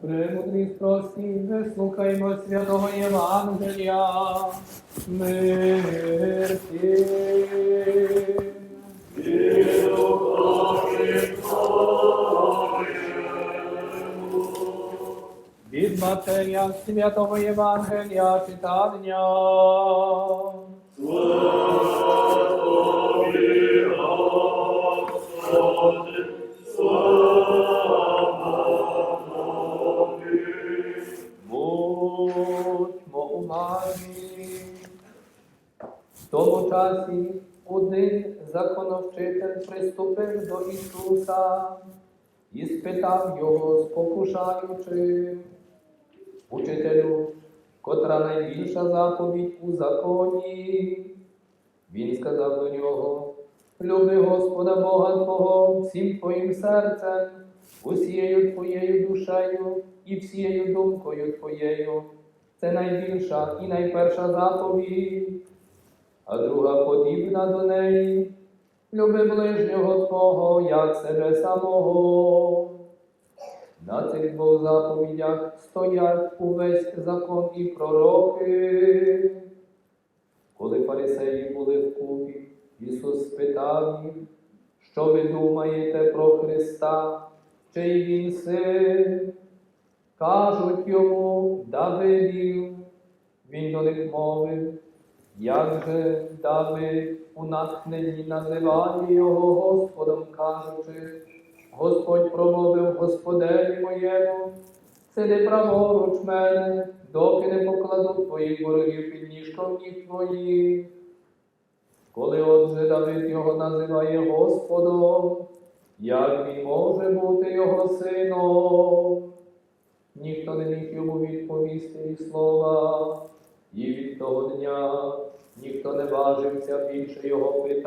Премудрі спросі, вислухаймо святого Євангелія. Мир. Від Матея святого Євангелія читання. Будьмо уважні. В тому часі один законовчитель приступив до Ісуса і спитав його, спокушаючи, учителю, котра найбільша заповідь у законі. Він сказав до нього, люби Господа Бога Твого всім твоїм серцем, усією твоєю душею і всією думкою твоєю. Це найбільша і найперша заповідь, а друга подібна до неї. Люби ближнього Твого, як себе самого. На цих двох заповідях стоять увесь закон і пророки. Коли фарисеї були вкупі, Ісус спитав їх, що ви думаєте про Христа, чий він син? Кажуть йому Давидів. Він до них мовив, як же Давид у натхненні називає його Господом, кажучи, Господь промовив Господеві моєму, сиди праворуч мене, доки не покладу твоїх ворогів під ніжком ніг твоїх. Коли отже Давид його називає Господом, як він може бути його сином? Ніхто не міг йому відповісти і слова, і від того дня ніхто не важився більше його питати.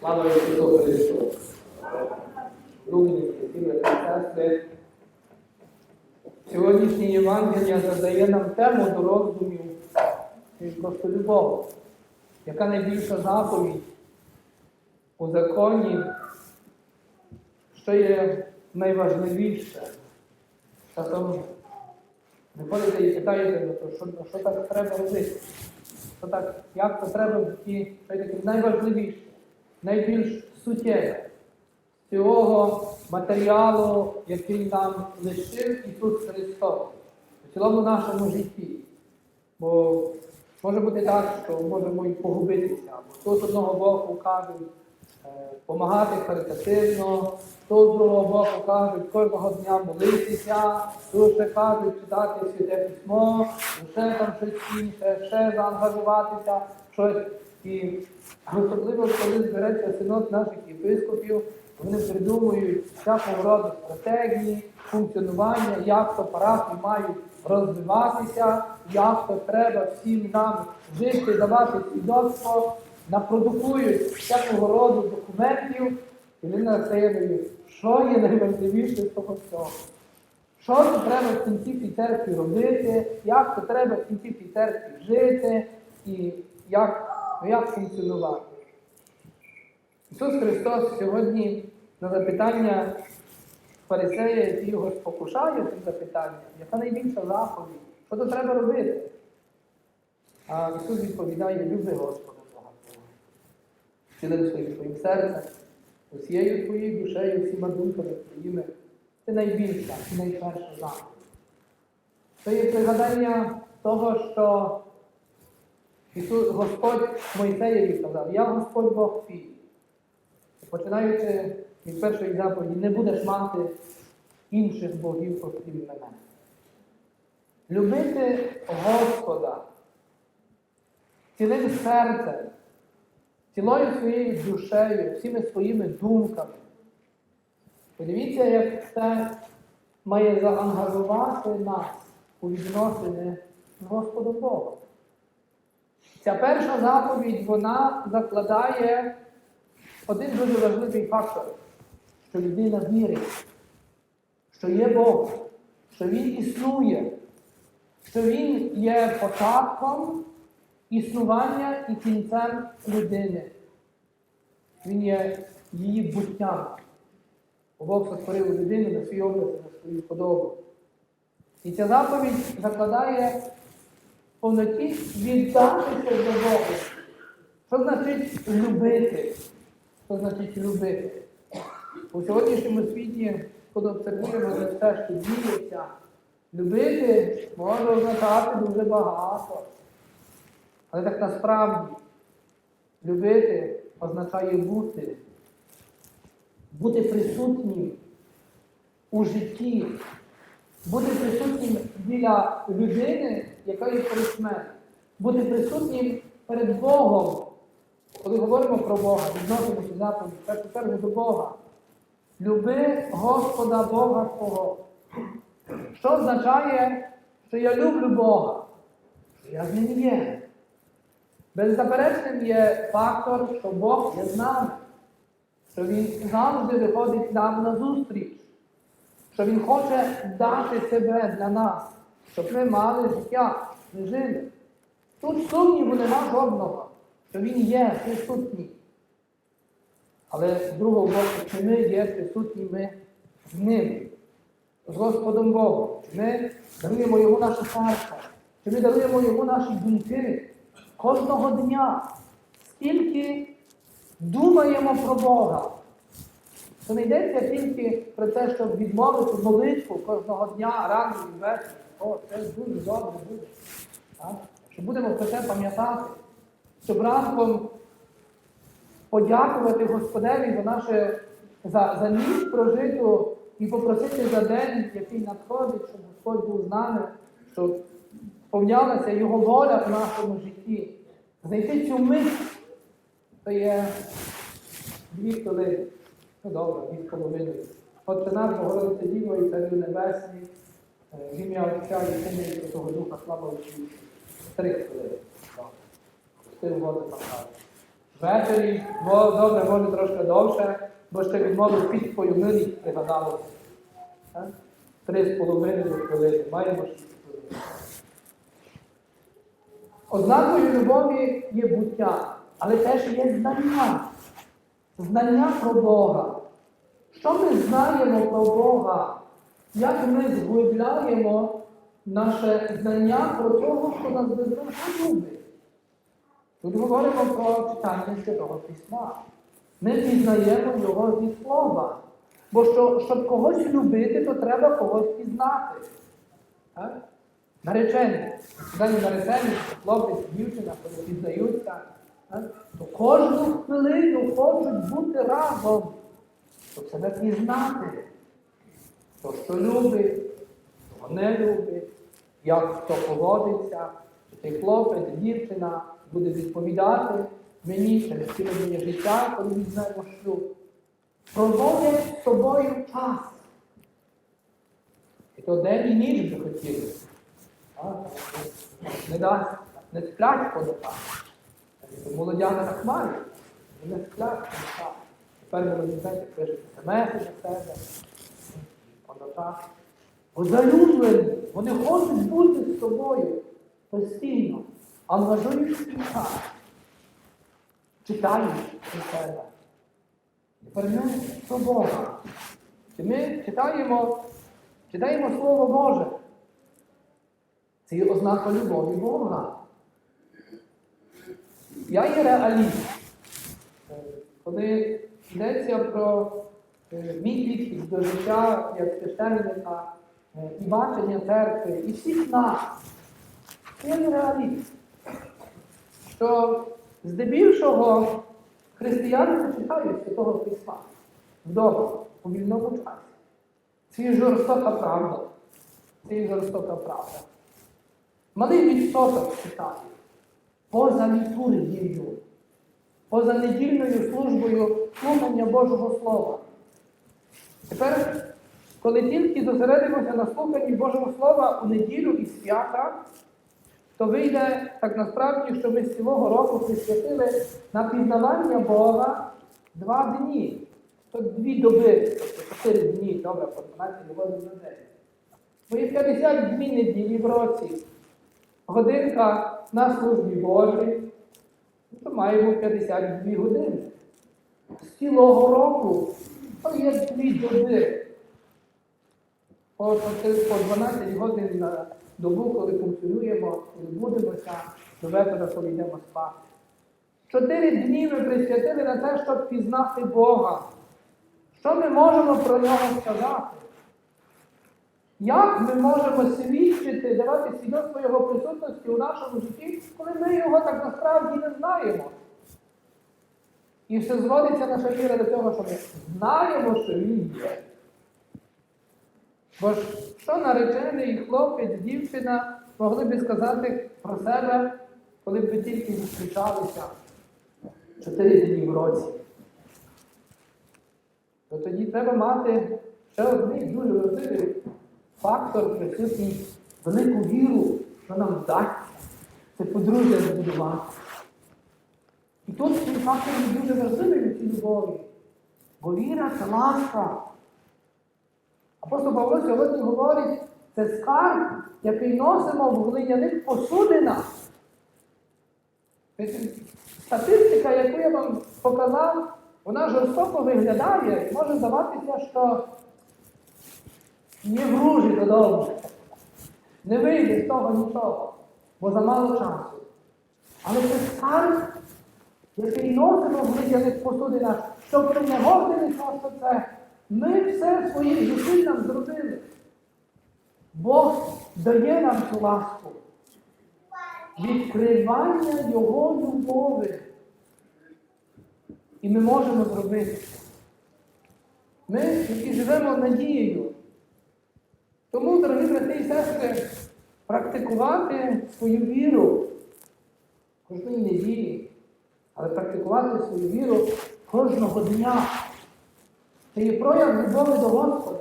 Слава Ісусу Христу! Другі сестри та сестри, сьогоднішнє Євангелія задає нам тему до роздумів і просто любов. Яка найбільша заповідь у законі, що є найважливіше? Часом приходите і питаєте, ну, що, що так треба робити? Що так, як то треба таке найважливіше, найбільш суттєве цього матеріалу, який нам лишив Ісус Христос у цілому нашому житті. Бо може бути так, що можемо і погубитися. Бо то з одного боку кажуть допомагати харитативно, то з другого боку кажуть кожного дня молитися, то ще кажуть читати святе письмо, ще там щось інше, ще заангажуватися, щось. І особливо, коли збереться синод наших єпископів, вони придумують всякого роду стратегії, функціонування, як то парафії мають розвиватися, як то треба всім нам жити, давати свідоцтво, напродукують всякого роду документів, і вони настоюють, що є найважливіше з того всього. Що то треба в кінці церкві робити, як то треба в кінці церкві жити і як, ну, як функціонувати. Ісус Христос сьогодні на запитання фарисея, який його спокушає цим запитанням, яка найбільша заповідь, що то треба робити? А Ісус відповідає, люби Господа Бога Твого. Цілим своїм своїм серцем, усією твоєю душею, всіма думками твоїми. Це найбільша і найперша заповідь. Це є пригадання того, що Ісус Господь Мойсеєві сказав, я Господь Бог твій. Починаючи від першої заповіді, не будеш мати інших богів, окрім мене. Любити Господа цілим серцем, цілою своєю душею, всіми своїми думками. Подивіться, як це має заангажувати нас у відносини з Господом Богом. Ця перша заповідь, вона закладає один дуже важливий фактор, що людина вірить, що є Бог, що Він існує, що Він є початком існування і кінцем людини. Він є її буттям. Бог сотворив людину на свій образ, на свою подобу. І ця заповідь закладає повноті віддатися до Бога. Що значить любити? Що значить любити? У сьогоднішньому світі, коли обсервуємо все, що діється, любити може означати дуже багато. Але так насправді любити означає бути, бути присутнім у житті, бути присутнім біля людини, яка є перед бути присутнім перед Богом. Коли говоримо про Бога, відносимося заповіді, в першу чергу до Бога. Люби Господа Бога Твого. Що означає, що я люблю Бога? Що я з ним є. Беззаперечним є фактор, що Бог є з нами, що Він завжди виходить нам на зустріч, що Він хоче дати себе для нас, щоб ми мали життя, ми жили. Тут сумніву нема жодного, що Він є присутній. Але з другого боку, чи ми є присутніми з Ним, з Господом Богом, чи ми даруємо Йому наше серце, чи ми даруємо Йому наші думки кожного дня, скільки думаємо про Бога. То не йдеться тільки про те, щоб відмовити молитву кожного дня, рано і ввечері. О, це дуже добре буде. Так? Що будемо про це пам'ятати, щоб ранком подякувати Господеві за наше за, за ніч прожиту і попросити за день, який надходить, щоб Господь був з нами, щоб сповнялася Його воля в нашому житті. Знайти цю мить, це є дві хвилини. Ну добре, дві з половиною. Отче наш, Богородице Діво і Царю Небесний, е, в ім'я Отця і Сина і Святого Духа, слава Отцю. Три хвилини. Добре. Воду на. Ввечері, добре, може трошки довше, бо ще відмовив під милість пригадалося. Так? Три з половиною хвилини. Маємо шість хвилин. Ознакою любові є буття, але теж є знання. Знання про Бога. Що ми знаємо про Бога? Як ми зглибляємо наше знання про того, що нас безумовно любить? Тут говоримо про читання Святого Письма. Ми пізнаємо його зі слова. Бо що, щоб когось любити, то треба когось пізнати. Так? Наречені. Дані наречені, хлопець, дівчина, коли пізнаються, то кожну хвилину хочуть бути разом, щоб себе пізнати. Хто що любить, хто не любить, як хто поводиться, чи цей хлопець, дівчина буде відповідати мені через ціле моє життя, коли візьмемо шлюб. Проводять з собою час. І то день і ніч би хотіли. Не дасть, не сплять по ночах. Так мають, не сплять по. Тепер молоді знаєте, пишуть смс на себе по. Бо залюблені, вони хочуть бути з тобою постійно, свій час, читають про себе. Тепер ми Бога. І ми читаємо, читаємо Слово Боже. Це є ознака любові Бога. Я є реаліст. Коли йдеться про е, мій підхід до життя як священника, е, і бачення церкви, і всіх нас, я є реаліст. Що здебільшого християни читають Святого Письма вдома, у вільному часі. Це жорстока правда. Це жорстока правда. Малий відсоток читає поза літургією, поза недільною службою слухання Божого Слова. Тепер, коли тільки зосередимося на слуханні Божого Слова у неділю і свята, то вийде так насправді, що ми з цілого року присвятили на пізнавання Бога два дні. То дві доби, чотири дні, добре, по 12 годин на день. Бо є 52 неділі в році. Годинка на службі Божій, то маємо 52 години. З цілого року то є дві доби. По 12 годин на добу, коли функціонуємо, коли будемося до вечора, коли йдемо спати. Чотири дні ми присвятили на те, щоб пізнати Бога. Що ми можемо про нього сказати? Як ми можемо свідчити, давати свідоцтво Його присутності у нашому житті, коли ми його так насправді не знаємо? І все зводиться наша віра до того, що ми знаємо, що Він є. Бо ж що наречений хлопець, дівчина могли би сказати про себе, коли б тільки зустрічалися чотири дні в році? То тоді треба мати ще один дуже важливий фактор присутній велику віру, що нам вдасться це подружжя збудувати. І тут цей фактор дуже важливий цій любові. Бо віра це ласка. Апостол Павло сьогодні говорить, це скарб, який носимо в глиняних посудинах. Тобто Статистика, яку я вам показав, вона жорстоко виглядає і може здаватися, що не вружі додому. Не вийде з того нічого, бо замало часу. Але це скарб, який носимо в глиняних посудинах, щоб не гордилися, що це ми все своїх зусиль нам зробили. Бог дає нам цю ласку. Відкривання Його любові. І ми можемо зробити. Ми, які живемо надією. Тому, дорогі брати і сестри, практикувати свою віру кожної неділі, але практикувати свою віру кожного дня. Це є прояв любові до Господа.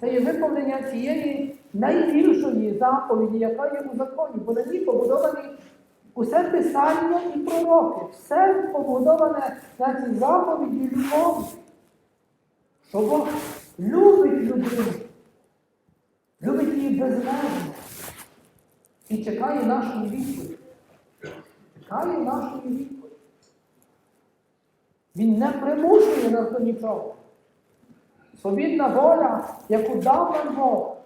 Це є виповнення цієї найбільшої заповіді, яка є у законі, бо на ній побудовані усе писання і пророки. Все побудоване на цій заповіді любові. Що Бог любить людину, любить її безмежно і чекає нашої відповіді. Чекає нашої відповіді. Він не примушує нас до нічого. Свобідна воля, яку дав нам Бог,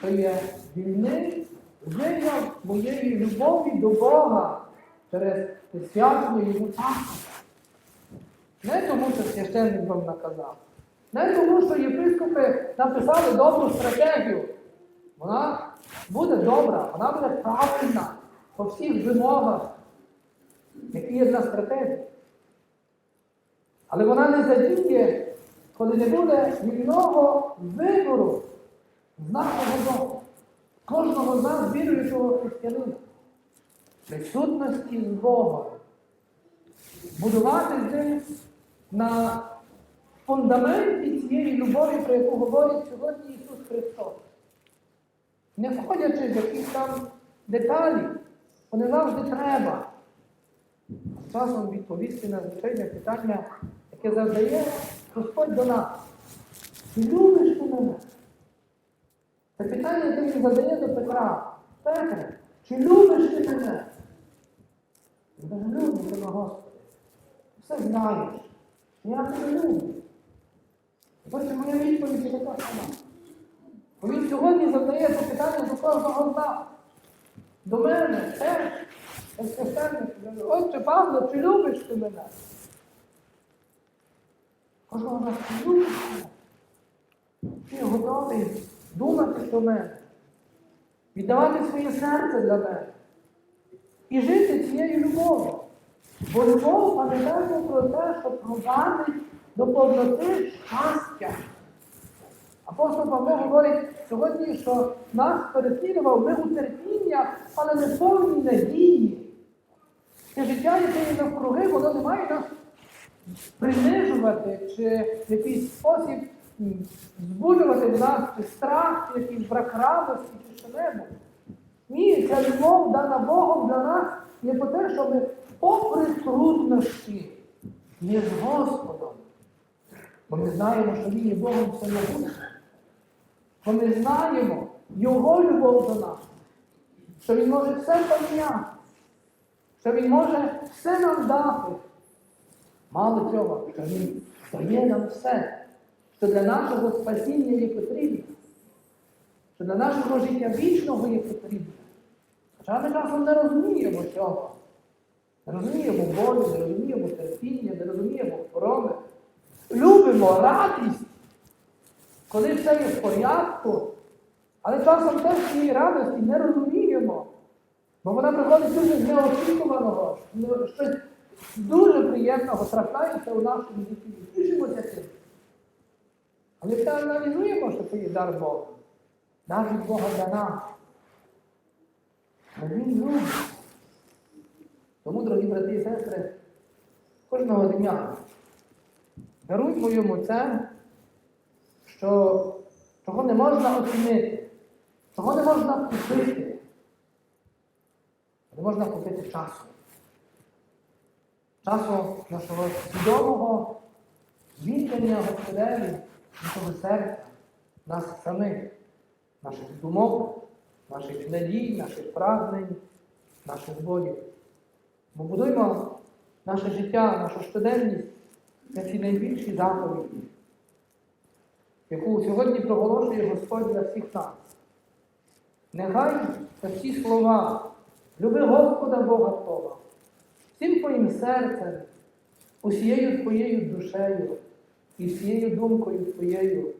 то є вільний вияв моєї любові до Бога через присвячення йому часу. Не тому, що священник вам наказав. Не тому, що єпископи написали добру стратегію. Вона буде добра, вона буде правильна по всіх вимогах, які є для стратегії. Але вона не задіє, коли не буде вільного вибору з нашого Бога. Кожного з нас віруючого християнина. Присутності з Богом. Будувати з на фундаменті цієї любові, про яку говорить сьогодні Ісус Христос. Не входячи в якісь там деталі, бо не завжди треба. Часом відповісти на звичайне питання, яке завдає Господь до нас. Чи любиш ти мене? Це питання, яке він задає до Петра. Петре, чи любиш ти мене? Каже, люблю тебе, Господи. Все знаєш. Я тебе люблю. Бачите, моя відповідь така сама. Бо він сьогодні задає це питання до кожного з нас. До мене теж. Отче Павло, чи любиш ти мене? Кожного нас чи? Ти готовий думати про мене, віддавати своє серце для мене і жити цією любов'ю. Бо любов пам'ятаємо про те, що провадить до повноти щастя. Апостол Павло говорить сьогодні, що нас переслідував ми у терпіння, але не повній надії. Це життя, яке є навкруги, воно не має нас принижувати чи в якийсь спосіб збуджувати в нас страх, якийсь брак радості, чи що-небудь. Ні, ця любов дана Богом для нас є по те, що ми попри труднощі, є з Господом. Бо ми знаємо, що Він є Богом всемогутнім. Бо ми знаємо Його любов до нас, що Він може все поміняти, що Він може все нам дати. Мало цього, що Він дає нам все, що для нашого спасіння є потрібно, що для нашого життя вічного є потрібно. Хоча ми часом не розуміємо цього. Не розуміємо болю, не розуміємо терпіння, не розуміємо хвороби. Любимо радість, коли все є в порядку, але часом теж цієї радості не розуміємо. Бо вона приходить дуже з неочікуваного, щось дуже приємного трапляється у нашому житті. Тішимося цим. Але ми аналізуємо, що це є дар Бога. Дар Бога для нас. Бо Він любить. Тому, дорогі брати і сестри, кожного дня даруймо йому це, що, чого не можна оцінити, чого не можна купити. Не можна купити часу. Часу нашого свідомого віддання Господеві, нашого серця, нас самих, наших думок, наших надій, наших прагнень, наших болів. Ми будуємо наше життя, нашу щоденність на ці найбільші заповіді, яку сьогодні проголошує Господь для всіх нас. Нехай та всі слова, люби Господа Бога Твого, всім твоїм серцем, усією твоєю душею і всією думкою твоєю.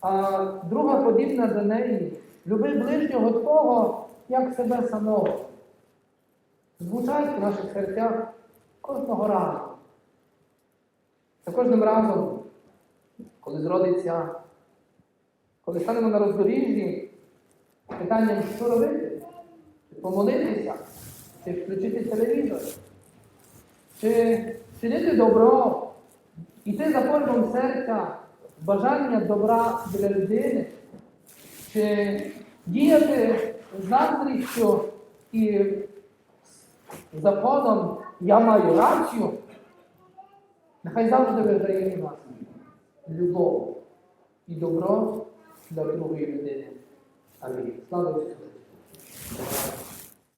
А друга подібна до неї, люби ближнього Твого, як себе самого. Звучать в наших серцях кожного разу. За кожним разом, коли зродиться, коли станемо на роздоріжжі питанням, що робити, помолитися, чи включити телевізор, чи чинити добро, іти за кожним серця бажання добра для людини, чи діяти з заздрістю і законом я маю рацію, нехай завжди виграє у нас любов і добро для другої людини. Амінь. Слава Ісусу!